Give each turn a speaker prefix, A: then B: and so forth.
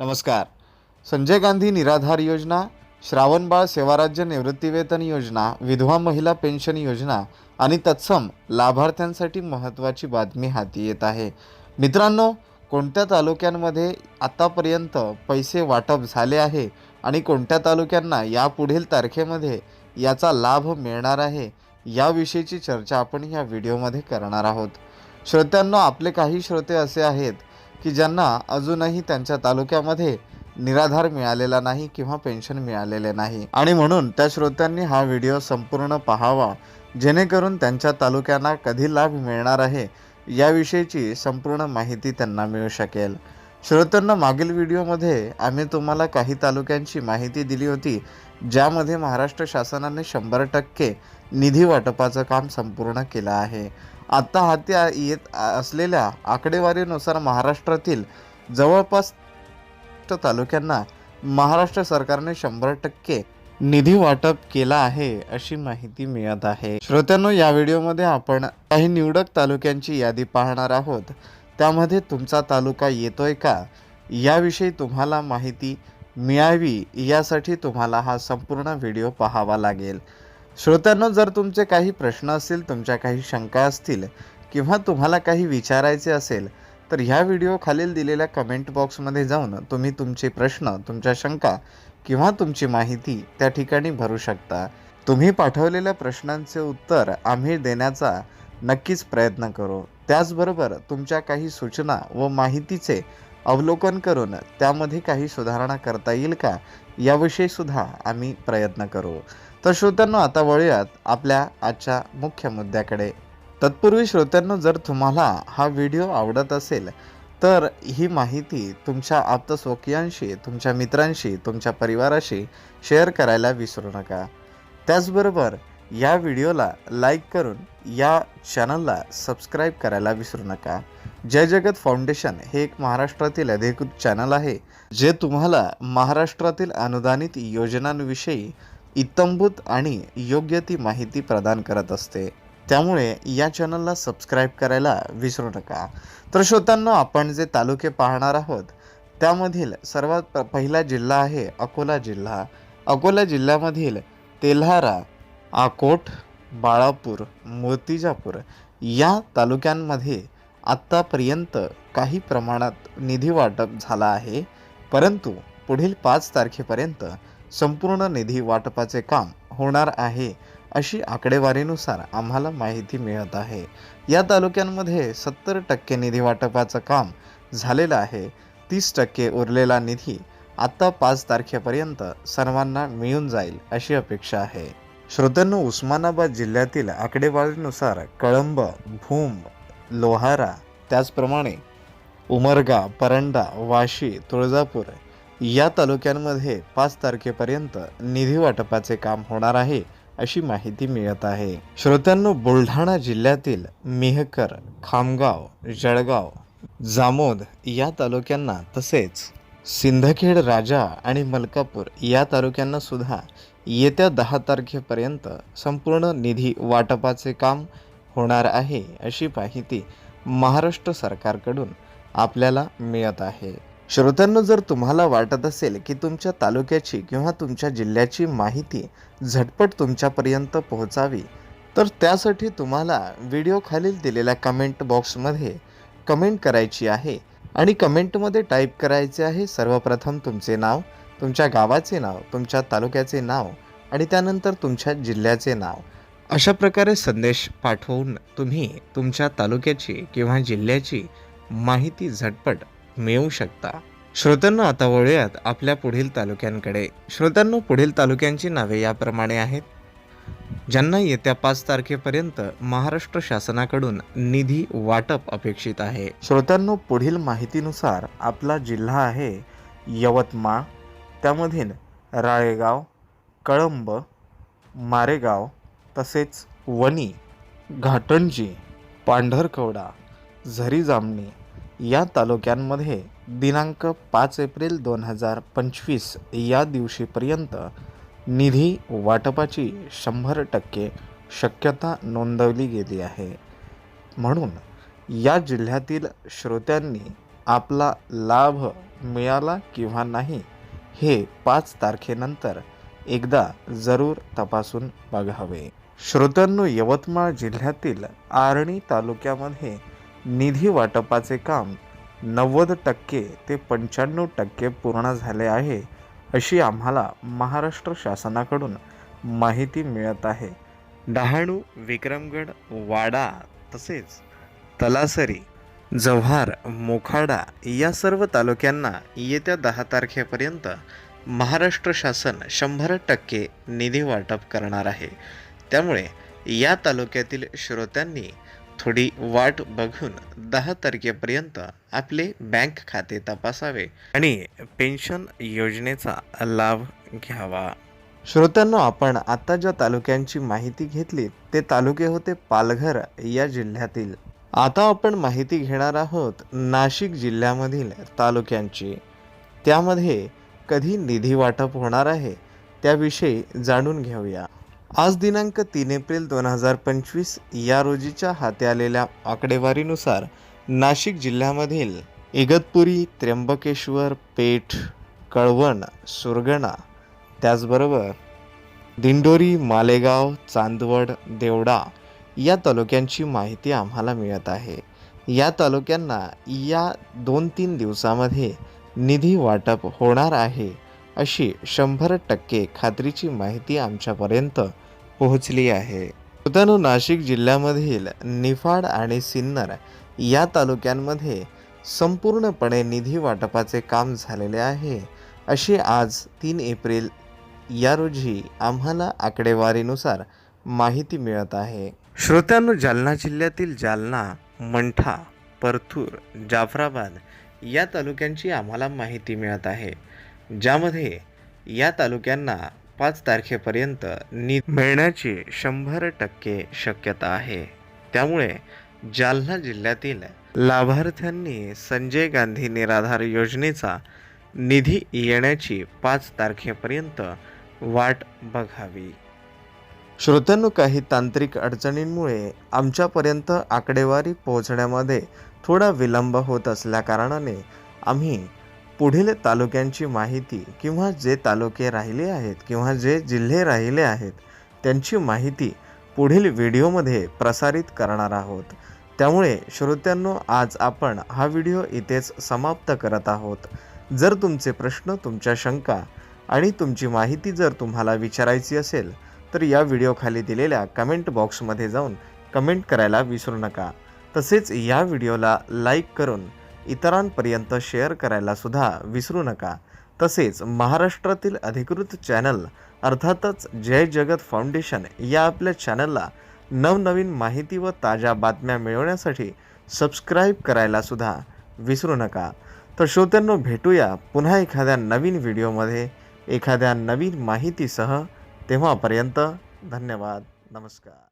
A: नमस्कार. संजय गांधी निराधार योजना श्रावणबाळ सेवाराज्य निवृत्तीवेतन योजना विधवा महिला पेन्शन योजना आणि तत्सम लाभार्थ्यांसाठी महत्त्वाची बातमी हाती येत आहे. मित्रांनो कोणत्या तालुक्यांमध्ये आतापर्यंत पैसे वाटप झाले आहे आणि कोणत्या तालुक्यांना यापुढील तारखेमध्ये याचा लाभ मिळणार आहे याविषयीची चर्चा आपण या व्हिडिओमध्ये करणार आहोत. श्रोत्यांनो आपले काही श्रोते असे आहेत की ज्यांना अजूनही त्यांच्या तालुक्यामध्ये निराधार मिळालेला नाही किंवा पेन्शन मिळालेले नाही. आणि म्हणून त्या श्रोत्यांनी हा व्हिडिओ संपूर्ण पाहावा जेणेकरून त्यांच्या तालुक्यांना कधी लाभ मिळणार आहे याविषयीची संपूर्ण माहिती त्यांना मिळू शकेल. श्रोत्यांना मागील व्हिडिओमध्ये आम्ही तुम्हाला काही तालुक्यांची माहिती दिली होती ज्यामध्ये महाराष्ट्र शासनाने शंभर टक्के निधी वाटपाचं काम संपूर्ण केलं आहे. आत्ता हाती येत असलेल्या आकडेवारीनुसार महाराष्ट्रातील जवळपास तालुक्यांना महाराष्ट्र सरकारने शंभर टक्के निधी वाटप केला आहे अशी माहिती मिळत आहे. श्रोत्यांनो या व्हिडिओमध्ये आपण काही निवडक तालुक्यांची यादी पाहणार आहोत. त्यामध्ये तुमचा तालुका येतोय का? याविषयी तुम्हाला माहिती मिळावी यासाठी तुम्हाला हा संपूर्ण व्हिडिओ पाहावा लागेल. श्रोत्यांनो जर तुमचे काही प्रश्न असतील तुमच्या काही शंका असतील किंवा तुम्हाला काही विचारायचे असेल तर ह्या व्हिडिओ खालील दिलेल्या कमेंट बॉक्समध्ये जाऊन तुम्ही तुमचे प्रश्न तुमच्या शंका किंवा तुमची माहिती त्या ठिकाणी भरू शकता. तुम्ही पाठवलेल्या प्रश्नांचे उत्तर आम्ही देण्याचा नक्कीच प्रयत्न करू. त्याचबरोबर तुमच्या काही सूचना व माहितीचे अवलोकन करून त्यामध्ये काही सुधारणा करता येईल का? याविषयी सुद्धा आम्ही प्रयत्न करू. तर श्रोत्यांनो आता वळूयात आपल्या आजच्या मुख्य मुद्द्याकडे. तत्पूर्वी श्रोत्यांनो जर तुम्हाला हा व्हिडिओ आवडत असेल तर ही माहिती तुमच्या आप्तस्वकीयांशी तुमच्या मित्रांशी तुमच्या परिवाराशी शेअर करायला विसरू नका. त्याचबरोबर या व्हिडिओला लाईक करून या चॅनलला सबस्क्राईब करायला विसरू नका. जय जगत फाउंडेशन हे एक महाराष्ट्रातील अधिकृत चॅनल आहे जे तुम्हाला महाराष्ट्रातील अनुदानित योजनांविषयी इत्तंभूत आणि योग्य ती माहिती प्रदान करत असते. त्यामुळे या चॅनलला सबस्क्राईब करायला विसरू नका. तर श्रोत्यांनो आपण जे तालुके पाहणार आहोत त्यामधील सर्वात प- पहिला जिल्हा आहे अकोला जिल्हा. अकोला जिल्ह्यामधील तेल्हारा आकोट बाळापूर मूर्तिजापूर या तालुक्यांमध्ये आत्तापर्यंत काही प्रमाणात निधी वाटप झाला आहे. परंतु पुढील पाच तारखेपर्यंत संपूर्ण निधी वाटपाचे काम होणार आहे अशी आकडेवारीनुसार आम्हाला माहिती मिळत आहे. या तालुक्यांमध्ये सत्तर टक्के निधी वाटपाचं काम झालेलं आहे. तीस टक्के उरलेला निधी आत्ता पाच तारखेपर्यंत सर्वांना मिळून जाईल अशी अपेक्षा आहे. श्रोत्यांनो उस्मानाबाद जिल्ह्यातील आकडेवारीनुसार कळंब भूम लोहारा त्याचप्रमाणे उमरगा परंडा वाशी तुळजापूर या तालुक्यांमध्ये पाच तारखेपर्यंत निधी वाटपाचे काम होणार आहे अशी माहिती मिळत आहे. श्रोत्यांनो बुलढाणा जिल्ह्यातील मेहकर खामगाव जळगाव जामोद या तालुक्यांना तसेच सिंदखेड राजा आणि मलकापूर या तालुक्यांना सुद्धा येत्या दहा तारखेपर्यंत संपूर्ण निधी वाटपाचे काम होणार आहे अशी माहिती महाराष्ट्र सरकारकडून आपल्याला मिळत आहे. श्रोत्यांनो जर तुम्हाला वाटत असेल की तुमच्या तालुक्याची किंवा तुमच्या जिल्ह्याची माहिती झटपट तुमच्यापर्यंत पोहोचावी तर त्यासाठी तुम्हाला व्हिडिओ खालील दिलेल्या कमेंट बॉक्समध्ये कमेंट करायची आहे. आणि कमेंटमध्ये टाईप करायचे आहे सर्वप्रथम तुमचे नाव तुमच्या गावाचे नाव तुमच्या तालुक्याचे नाव आणि त्यानंतर तुमच्या जिल्ह्याचे नाव. अशा प्रकारे संदेश पाठवून तुम्ही तुमच्या तालुक्याची किंवा जिल्ह्याची माहिती झटपट मिळवू शकता. श्रोत्यांनो आता वळूयात आपल्या पुढील तालुक्यांकडे. श्रोतांनो पुढील तालुक्यांची नावे याप्रमाणे आहेत. ज्यांना येत्या पाच तारखेपर्यंत महाराष्ट्र शासनाकडून निधी वाटप अपेक्षित आहे. श्रोत्यांनो पुढील माहितीनुसार आपला जिल्हा आहे यवतमाळ त्यामधील राळेगाव कळंब मारेगाव तसेच वणी घाटंजी पांढरकवडा झरी जामणी या तालुक्यांमध्ये दिनांक पाच एप्रिल दोन हजार पंचवीस या दिवशीपर्यंत निधी वाटपाची शंभर टक्के शक्यता नोंदवली गेली आहे. म्हणून या जिल्ह्यातील श्रोत्यांनी आपला लाभ मिळाला किंवा नाही हे पाच तारखेनंतर एकदा जरूर तपासून बघावे. श्रोत्यांनो यवतमाळ जिल्ह्यातील आर्णी तालुक्यामध्ये निधी वाटपाचे काम नव्वद टक्के ते पंच्याण्णव टक्के पूर्ण झाले आहे अशी आम्हाला महाराष्ट्र शासनाकडून माहिती मिळत आहे. डहाणू विक्रमगड वाडा तसेच तलासरी जव्हार मोखाडा या सर्व तालुक्यांना येत्या दहा तारखेपर्यंत महाराष्ट्र शासन शंभर टक्के निधी वाटप करणार आहे. त्यामुळे या तालुक्यातील श्रोत्यांनी थोडी वाट बघून दहा तारखेपर्यंत आपले बँक खाते तपासावे आणि पेन्शन योजनेचा लाभ घ्यावा. श्रोत्यांनो आपण आता ज्या तालुक्यांची माहिती घेतली ते तालुके होते पालघर या जिल्ह्यातील. आता आपण माहिती घेणार आहोत नाशिक जिल्ह्यामधील तालुक्यांची. त्यामध्ये कधी निधी वाटप होणार आहे त्याविषयी जाणून घेऊया. आज दिनांक तीन एप्रिल दोन हजार पंचवीस या रोजीच्या हाती आलेल्या आकडेवारीनुसार नाशिक जिल्ह्यामधील इगतपुरी त्र्यंबकेश्वर पेठ कळवण सुरगणा त्याचबरोबर दिंडोरी मालेगाव चांदवड देवडा या तालुक्यांची माहिती आम्हाला मिळत आहे. या तालुक्यांना या दोन तीन दिवसामध्ये निधी वाटप होणार आहे अशी शंभर टक्के खात्रीची माहिती आमच्यापर्यंत पोहोचली आहे. मित्रांनो नाशिक जिल्ह्यामधील निफाड आणि सिन्नर या तालुक्यांमध्ये संपूर्णपणे निधी वाटपाचे काम झालेले आहे अशी आज तीन एप्रिल या रोजी आम्हाला आकडेवारीनुसार माहिती मिळत आहे. श्रोत्यांनो जालना जिल्ह्यातील जालना मंठा परथूर जाफराबाद या तालुक्यांची आम्हाला माहिती मिळत आहे ज्यामध्ये या तालुक्यांना पाच तारखेपर्यंत निधी मिळण्याची शंभर टक्के शक्यता आहे. त्यामुळे जालना जिल्ह्यातील लाभार्थ्यांनी संजय गांधी निराधार योजनेचा निधी येण्याची पाच तारखेपर्यंत वाट बघावी. श्रोत्यांनो काही तांत्रिक अडचणींमुळे आमच्यापर्यंत आकडेवारी पोहोचण्यामध्ये थोडा विलंब होत असल्याकारणाने आम्ही पुढील तालुक्यांची माहिती किंवा जे तालुके राहिले आहेत किंवा जे जिल्हे राहिले आहेत त्यांची माहिती पुढील व्हिडिओमध्ये प्रसारित करणार आहोत. त्यामुळे श्रोत्यांनो आज आपण हा व्हिडिओ इथेच समाप्त करत आहोत. जर तुमचे प्रश्न तुमच्या शंका आणि तुमची माहिती जर तुम्हाला विचारायची असेल तर या व्हिडिओखाली दिलेल्या कमेंट बॉक्समध्ये जाऊन कमेंट करायला विसरू नका. तसेच या व्हिडिओला लाईक करून इतरांपर्यंत शेअर करायला सुद्धा विसरू नका. तसेच महाराष्ट्रातील अधिकृत चॅनल अर्थातच जय जगत फाउंडेशन या आपल्या चॅनलला नवनवीन माहिती व ताज्या बातम्या मिळवण्यासाठी सबस्क्राईब करायला सुद्धा विसरू नका. तर श्रोत्यांनो भेटूया पुन्हा एखाद्या नवीन व्हिडिओमध्ये एखाद्या नवीन माहितीसह तेव्हापर्यंत धन्यवाद. नमस्कार.